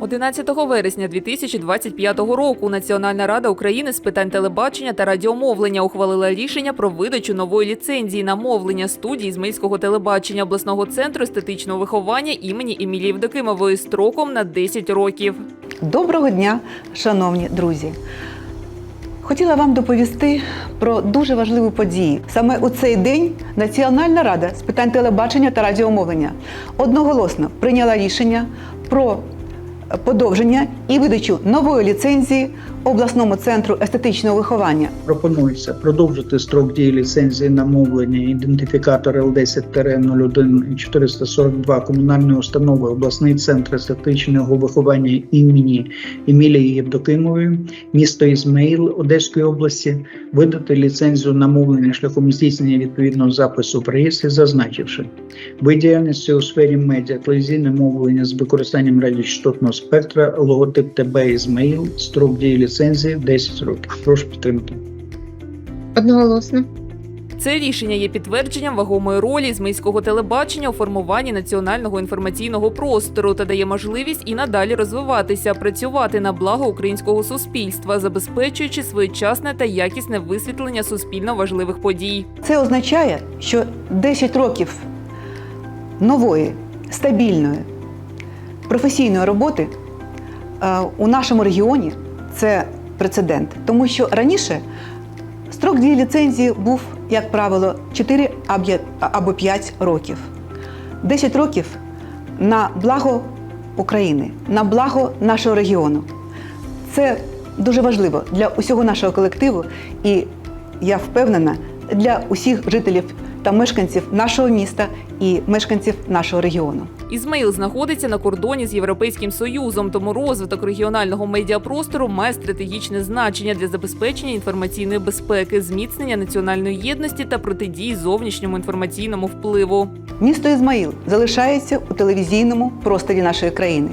11 вересня 2025 року Національна рада України з питань телебачення та радіомовлення ухвалила рішення про видачу нової ліцензії на мовлення студії Ізмаїльського телебачення обласного центру естетичного виховання імені Емілії Вдокимової строком на 10 років. Доброго дня, шановні друзі! Хотіла вам доповісти про дуже важливу подію. Саме у цей день Національна рада з питань телебачення та радіомовлення одноголосно прийняла рішення про подовження і видачу нової ліцензії обласному центру естетичного виховання. Пропонується продовжити строк дії ліцензії на мовлення ідентифікатор Л10-01 442 комунальної установи обласний центр естетичного виховання імені Емілії Євдокимової, місто Ізмаїл Одеської області, видати ліцензію на мовлення шляхом здійснення відповідного запису в реєстрі, зазначивши вид діяльності у сфері медіа, телевізійне мовлення з використанням радіочастотного спектра, логотип ТБ Ізмаїл, строк дії ліцензії 10 років. Прошу підтримати. Одноголосно. Це рішення є підтвердженням вагомої ролі Ізмаїльського телебачення у формуванні національного інформаційного простору та дає можливість і надалі розвиватися, працювати на благо українського суспільства, забезпечуючи своєчасне та якісне висвітлення суспільно важливих подій. Це означає, що 10 років нової, стабільної, професійної роботи е, у нашому регіоні це прецедент. Тому що раніше строк дії ліцензії був, як правило, 4 або 5 років. 10 років на благо України, на благо нашого регіону. Це дуже важливо для усього нашого колективу, і я впевнена, для усіх жителів та мешканців нашого міста і мешканців нашого регіону. Ізмаїл знаходиться на кордоні з Європейським Союзом, тому розвиток регіонального медіапростору має стратегічне значення для забезпечення інформаційної безпеки, зміцнення національної єдності та протидії зовнішньому інформаційному впливу. Місто Ізмаїл залишається у телевізійному просторі нашої країни.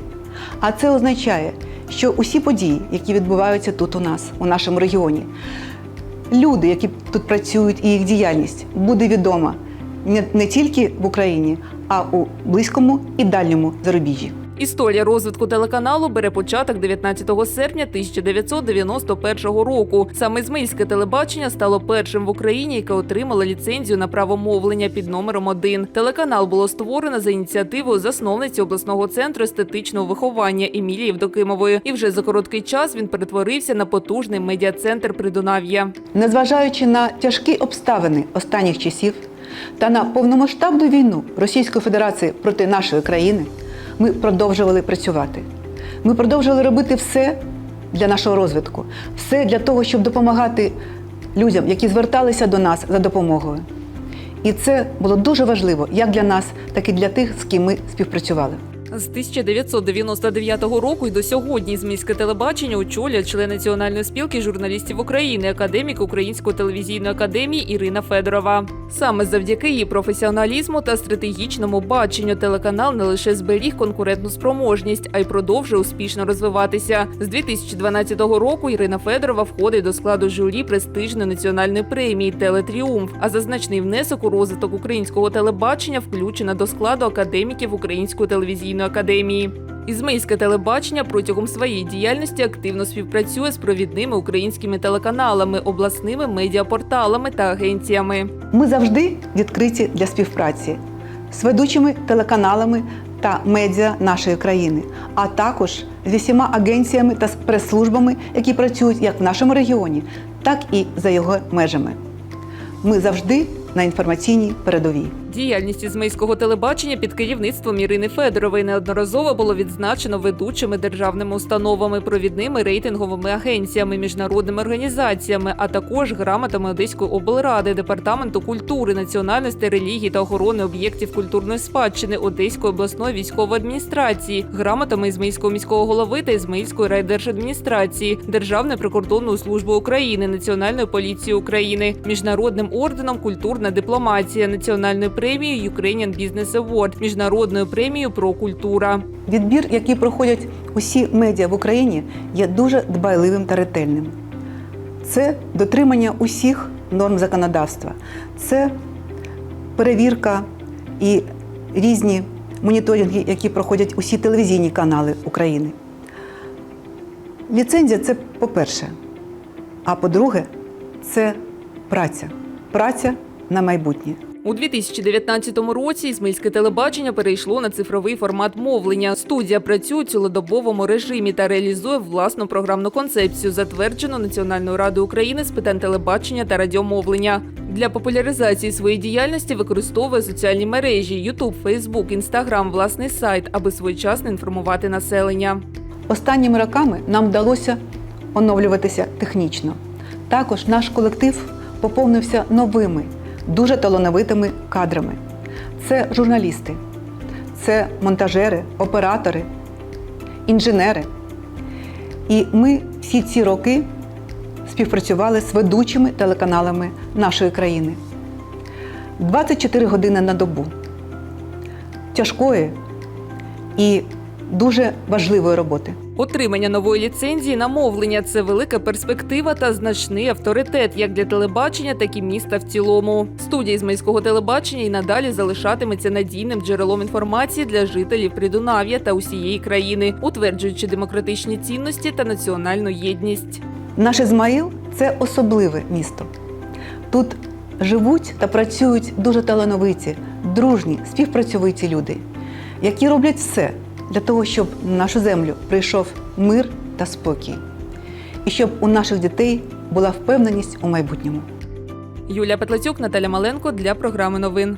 А це означає, що усі події, які відбуваються тут у нас, у нашому регіоні, люди, які тут працюють, і їх діяльність буде відома не, не тільки в Україні, а у близькому і дальньому зарубіжжі. Історія розвитку телеканалу бере початок 19 серпня 1991 року. Саме Ізмаїльське телебачення стало першим в Україні, яке отримало ліцензію на право мовлення під номером 1. Телеканал було створено за ініціативою засновниці обласного центру естетичного виховання Емілії Євдокимової. І вже за короткий час він перетворився на потужний медіа-центр Придунав'я. Незважаючи на тяжкі обставини останніх часів та на повномасштабну війну Російської Федерації проти нашої країни, ми продовжували працювати. Ми продовжували робити все для нашого розвитку, все для того, щоб допомагати людям, які зверталися до нас за допомогою. І це було дуже важливо як для нас, так і для тих, з ким ми співпрацювали. З 1999 року і до сьогодні Ізмаїльське телебачення очолює член Національної спілки журналістів України, академік Української телевізійної академії Ірина Федорова. Саме завдяки її професіоналізму та стратегічному баченню телеканал не лише зберіг конкурентну спроможність, а й продовжує успішно розвиватися. З 2012 року Ірина Федорова входить до складу журі престижної національної премії Телетріумф. А за значний внесок у розвиток українського телебачення включена до складу академіків Української телевізійної академії. Ізмаїльське телебачення протягом своєї діяльності активно співпрацює з провідними українськими телеканалами, обласними медіапорталами та агенціями. Ми завжди відкриті для співпраці з ведучими телеканалами та медіа нашої країни, а також з усіма агенціями та прес-службами, які працюють як в нашому регіоні, так і за його межами. Ми завжди на інформаційній передовій. Діяльність ізмейського телебачення під керівництвом Ірини Федорової неодноразово було відзначено ведучими державними установами, провідними рейтинговими агенціями, міжнародними організаціями, а також грамотами Одеської облради, департаменту культури, національності, релігії та охорони об'єктів культурної спадщини Одеської обласної військової адміністрації, грамотами Ізмаїльського міського голови та Ізмаїльської райдержадміністрації, Державної прикордонної служби України, Національної поліції України, міжнародним орденом Культурна дипломатія, національною премією Ukrainian Business Award, міжнародною премією про культура. Відбір, який проходять усі медіа в Україні, є дуже дбайливим та ретельним. Це дотримання усіх норм законодавства, це перевірка і різні моніторинги, які проходять усі телевізійні канали України. Ліцензія це по-перше. А по-друге, це праця. Праця на майбутнє. У 2019 році Ізмаїльське телебачення перейшло на цифровий формат мовлення. Студія працює у цілодобовому режимі та реалізує власну програмну концепцію, затверджену Національною радою України з питань телебачення та радіомовлення. Для популяризації своєї діяльності використовує соціальні мережі YouTube, Facebook, Instagram, власний сайт, аби своєчасно інформувати населення. Останніми роками нам вдалося оновлюватися технічно. Також наш колектив поповнився новими, дуже талановитими кадрами. Це журналісти, це монтажери, оператори, інженери. І ми всі ці роки співпрацювали з ведучими телеканалами нашої країни. 24 години на добу. Тяжкої і дуже важливої роботи. Отримання нової ліцензії на мовлення це велика перспектива та значний авторитет як для телебачення, так і міста в цілому. Студія Ізмаїльського телебачення і надалі залишатиметься надійним джерелом інформації для жителів Придунав'я та усієї країни, утверджуючи демократичні цінності та національну єдність. Наш Ізмаїл це особливе місто. Тут живуть та працюють дуже талановиті, дружні, співпрацьовиті люди, які роблять все для того, щоб на нашу землю прийшов мир та спокій, і щоб у наших дітей була впевненість у майбутньому. Юлія Петлацюк, Наталя Маленко для програми новин.